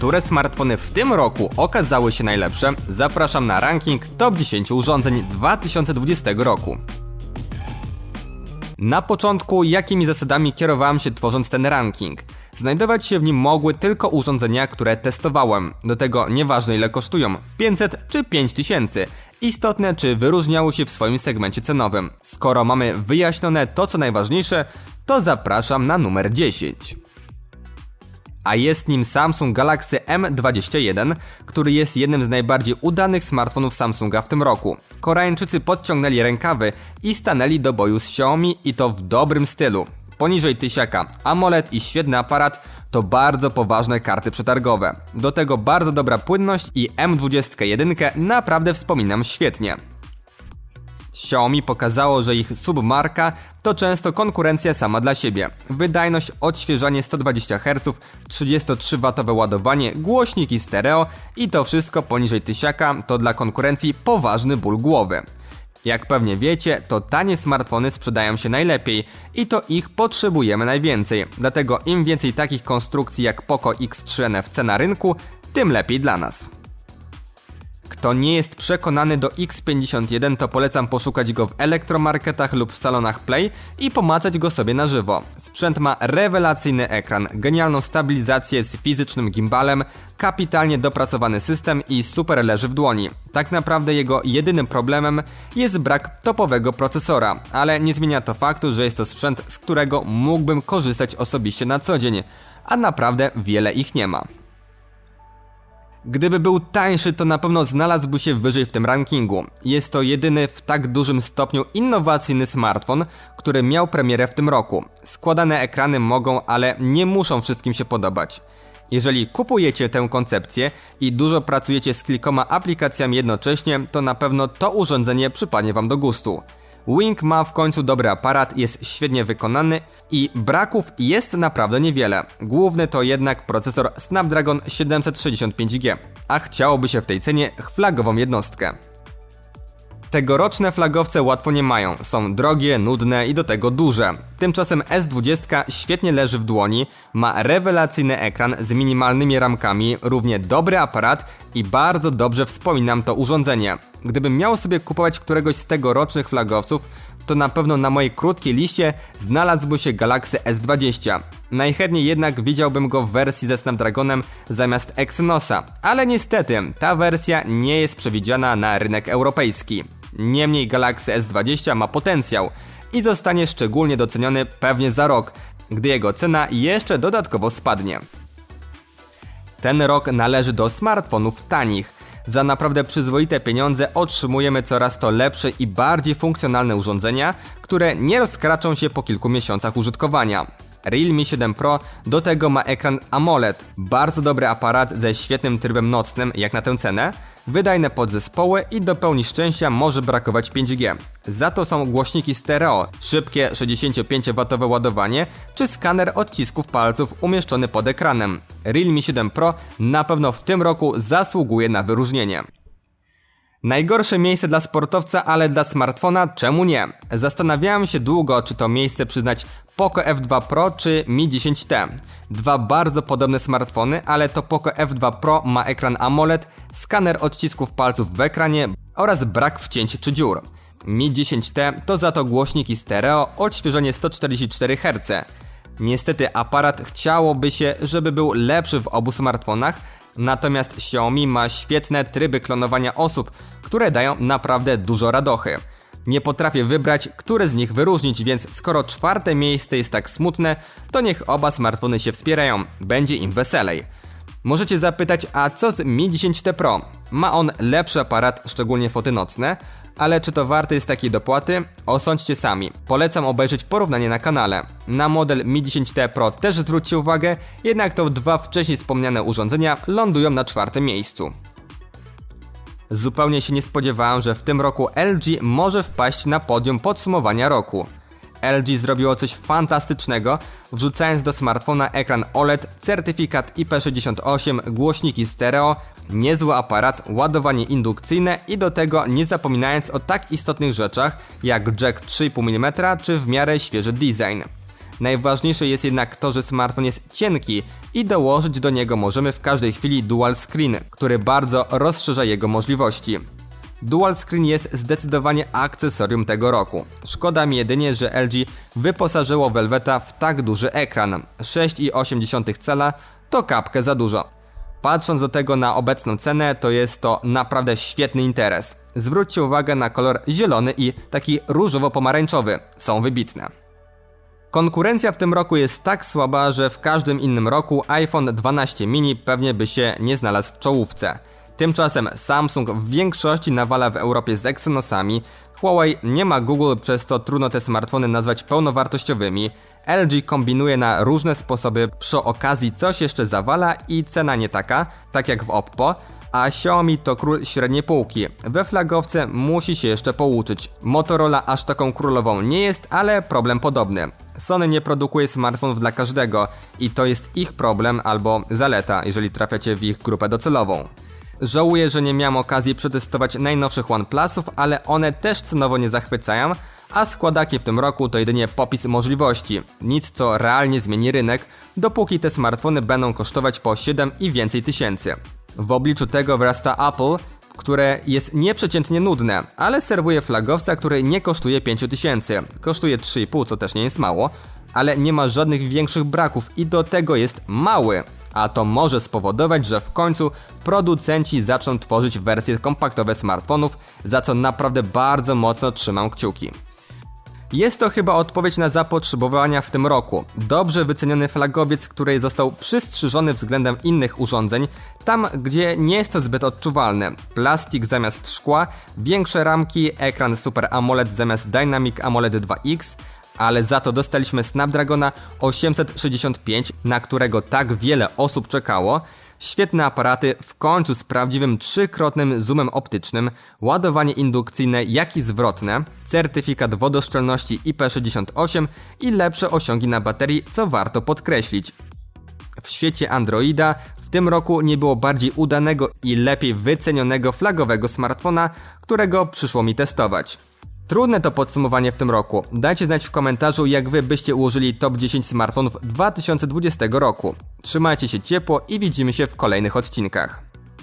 które smartfony w tym roku okazały się najlepsze, zapraszam na ranking top 10 urządzeń 2020 roku. Na początku, jakimi zasadami kierowałem się tworząc ten ranking? Znajdować się w nim mogły tylko urządzenia, które testowałem. Do tego nieważne ile kosztują 500 czy 5000. Istotne, czy wyróżniały się w swoim segmencie cenowym. Skoro mamy wyjaśnione to, co najważniejsze, to zapraszam na numer 10 a jest nim Samsung Galaxy M21, który jest jednym z najbardziej udanych smartfonów Samsunga w tym roku. Koreańczycy podciągnęli rękawy i stanęli do boju z Xiaomi i to w dobrym stylu. Poniżej tysiaka AMOLED i świetny aparat to bardzo poważne karty przetargowe. Do tego bardzo dobra płynność i M21 naprawdę wspominam świetnie. Xiaomi pokazało, że ich submarka to często konkurencja sama dla siebie. Wydajność, odświeżanie 120 Hz, 33W ładowanie, głośniki stereo i to wszystko poniżej tysiaka to dla konkurencji poważny ból głowy. Jak pewnie wiecie, to tanie smartfony sprzedają się najlepiej i to ich potrzebujemy najwięcej. Dlatego im więcej takich konstrukcji jak Poco X3 NFC na rynku, tym lepiej dla nas. Kto nie jest przekonany do X51, to polecam poszukać go w elektromarketach lub w salonach Play i pomacać go sobie na żywo. Sprzęt ma rewelacyjny ekran, genialną stabilizację z fizycznym gimbalem, kapitalnie dopracowany system i super leży w dłoni. Tak naprawdę jego jedynym problemem jest brak topowego procesora, ale nie zmienia to faktu, że jest to sprzęt, z którego mógłbym korzystać osobiście na co dzień, a naprawdę wiele ich nie ma. Gdyby był tańszy, to na pewno znalazłby się wyżej w tym rankingu. Jest to jedyny w tak dużym stopniu innowacyjny smartfon, który miał premierę w tym roku. Składane ekrany mogą, ale nie muszą wszystkim się podobać. Jeżeli kupujecie tę koncepcję i dużo pracujecie z kilkoma aplikacjami jednocześnie, to na pewno to urządzenie przypadnie Wam do gustu. Wing ma w końcu dobry aparat, jest świetnie wykonany i braków jest naprawdę niewiele. Główny to jednak procesor Snapdragon 765G, a chciałoby się w tej cenie flagową jednostkę. Tegoroczne flagowce łatwo nie mają, są drogie, nudne i do tego duże. Tymczasem S20 świetnie leży w dłoni, ma rewelacyjny ekran z minimalnymi ramkami, równie dobry aparat i bardzo dobrze wspominam to urządzenie. Gdybym miał sobie kupować któregoś z tegorocznych flagowców, to na pewno na mojej krótkiej liście znalazłby się Galaxy S20. Najchętniej jednak widziałbym go w wersji ze Snapdragonem zamiast Exynosa, ale niestety ta wersja nie jest przewidziana na rynek europejski. Niemniej Galaxy S20 ma potencjał i zostanie szczególnie doceniony pewnie za rok, gdy jego cena jeszcze dodatkowo spadnie. Ten rok należy do smartfonów tanich. Za naprawdę przyzwoite pieniądze otrzymujemy coraz to lepsze i bardziej funkcjonalne urządzenia, które nie rozkraczą się po kilku miesiącach użytkowania. Realme 7 Pro do tego ma ekran AMOLED, bardzo dobry aparat ze świetnym trybem nocnym jak na tę cenę, wydajne podzespoły i do pełni szczęścia może brakować 5G. Za to są głośniki stereo, szybkie 65W ładowanie czy skaner odcisków palców umieszczony pod ekranem. Realme 7 Pro na pewno w tym roku zasługuje na wyróżnienie. Najgorsze miejsce dla sportowca, ale dla smartfona czemu nie? Zastanawiałem się długo, czy to miejsce przyznać Poco F2 Pro czy Mi 10T. Dwa bardzo podobne smartfony, ale to Poco F2 Pro ma ekran AMOLED, skaner odcisków palców w ekranie oraz brak wcięć czy dziur. Mi 10T to za to głośniki stereo, odświeżenie 144 Hz. Niestety aparat chciałoby się, żeby był lepszy w obu smartfonach, Natomiast Xiaomi ma świetne tryby klonowania osób, które dają naprawdę dużo radochy. Nie potrafię wybrać, które z nich wyróżnić, więc skoro czwarte miejsce jest tak smutne, to niech oba smartfony się wspierają, będzie im weselej. Możecie zapytać, a co z Mi 10T Pro? Ma on lepszy aparat, szczególnie foty nocne, ale czy to warte jest takiej dopłaty? Osądźcie sami. Polecam obejrzeć porównanie na kanale. Na model Mi 10T Pro też zwróćcie uwagę, jednak to dwa wcześniej wspomniane urządzenia lądują na czwartym miejscu. Zupełnie się nie spodziewałem, że w tym roku LG może wpaść na podium podsumowania roku. LG zrobiło coś fantastycznego, wrzucając do smartfona ekran OLED, certyfikat IP68, głośniki stereo, niezły aparat, ładowanie indukcyjne i do tego nie zapominając o tak istotnych rzeczach jak jack 3,5 mm czy w miarę świeży design. Najważniejsze jest jednak to, że smartfon jest cienki i dołożyć do niego możemy w każdej chwili dual screen, który bardzo rozszerza jego możliwości. Dual Screen jest zdecydowanie akcesorium tego roku. Szkoda mi jedynie, że LG wyposażyło Velveta w tak duży ekran. 6,8 cala to kapkę za dużo. Patrząc do tego na obecną cenę, to jest to naprawdę świetny interes. Zwróćcie uwagę na kolor zielony i taki różowo-pomarańczowy. Są wybitne. Konkurencja w tym roku jest tak słaba, że w każdym innym roku iPhone 12 mini pewnie by się nie znalazł w czołówce. Tymczasem Samsung w większości nawala w Europie z Exynosami, Huawei nie ma Google, przez co trudno te smartfony nazwać pełnowartościowymi, LG kombinuje na różne sposoby, przy okazji coś jeszcze zawala i cena nie taka, tak jak w Oppo, a Xiaomi to król średniej półki. We flagowce musi się jeszcze pouczyć. Motorola aż taką królową nie jest, ale problem podobny. Sony nie produkuje smartfonów dla każdego i to jest ich problem albo zaleta, jeżeli trafiacie w ich grupę docelową. Żałuję, że nie miałem okazji przetestować najnowszych OnePlusów, ale one też cenowo nie zachwycają, a składaki w tym roku to jedynie popis możliwości. Nic co realnie zmieni rynek, dopóki te smartfony będą kosztować po 7 i więcej tysięcy. W obliczu tego wyrasta Apple, które jest nieprzeciętnie nudne, ale serwuje flagowca, który nie kosztuje 5000. Kosztuje 3,5, co też nie jest mało, ale nie ma żadnych większych braków i do tego jest mały. A to może spowodować, że w końcu producenci zaczną tworzyć wersje kompaktowe smartfonów, za co naprawdę bardzo mocno trzymam kciuki. Jest to chyba odpowiedź na zapotrzebowania w tym roku. Dobrze wyceniony flagowiec, który został przystrzyżony względem innych urządzeń, tam gdzie nie jest to zbyt odczuwalne. Plastik zamiast szkła, większe ramki, ekran Super AMOLED zamiast Dynamic AMOLED 2X, ale za to dostaliśmy Snapdragona 865, na którego tak wiele osób czekało. Świetne aparaty, w końcu z prawdziwym trzykrotnym zoomem optycznym, ładowanie indukcyjne, jak i zwrotne, certyfikat wodoszczelności IP68 i lepsze osiągi na baterii, co warto podkreślić. W świecie Androida w tym roku nie było bardziej udanego i lepiej wycenionego flagowego smartfona, którego przyszło mi testować. Trudne to podsumowanie w tym roku. Dajcie znać w komentarzu, jak wy byście ułożyli top 10 smartfonów 2020 roku. Trzymajcie się ciepło i widzimy się w kolejnych odcinkach.